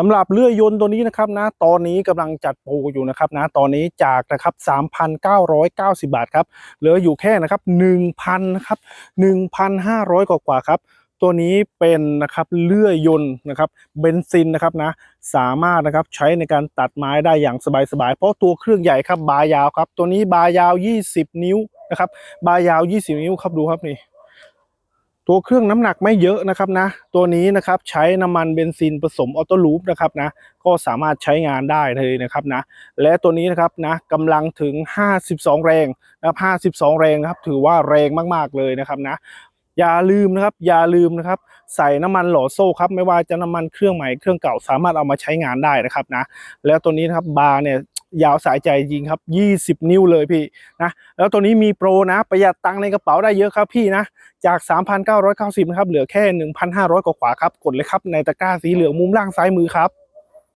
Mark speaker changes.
Speaker 1: สำหรับเลื่อยยนต์ตัวนี้นะครับนะตอนนี้กำลังจัดโปรอยู่นะครับนะตอนนี้จากนะครับ3,990 บาทครับเหลืออยู่แค่นะครับ1,000นะครับ1,500 กว่ากว่าครับตัวนี้เป็นนะครับเลื่อยยนต์นะครับเบนซินนะครับนะสามารถนะครับใช้ในการตัดไม้ได้อย่างสบายๆเพราะตัวเครื่องใหญ่ครับบายาวครับ ตัวนี้บายาว 20 นิ้วนะครับบายาว 20 นิ้วครับดูครับนี่ ตัวเครื่องน้ำหนักไม่เยอะนะครับนะ ตัวนี้นะครับใช้น้ำมันเบนซินผสมออโต้ลูปนะครับนะ ก็สามารถใช้งานได้เลยนะครับนะ และตัวนี้นะครับนะกำลังถึง 52 แรงนะครับ52 แรงนะครับ ถือว่าแรงมากๆเลยนะครับนะอย่าลืมนะครับอย่าลืมนะครับ ใส่น้ำมันหล่อโซ่ครับไม่ว่าจะน้ำมันเครื่องใหม่เครื่องเก่าสามารถเอามาใช้งานได้นะครับนะ แล้วตัวนี้นะครับบาร์เนี่ย ยาวสายใจจริงครับ 20 นิ้วเลยพี่นะแล้วตัวนี้มีโปรนะประหยัดตังในกระเป๋าได้เยอะครับพี่นะจาก 3,990นะครับเหลือแค่ 1,500 กว่าครับกดเลยครับในตะกร้าสีเหลืองมุมล่างซ้ายมือครับ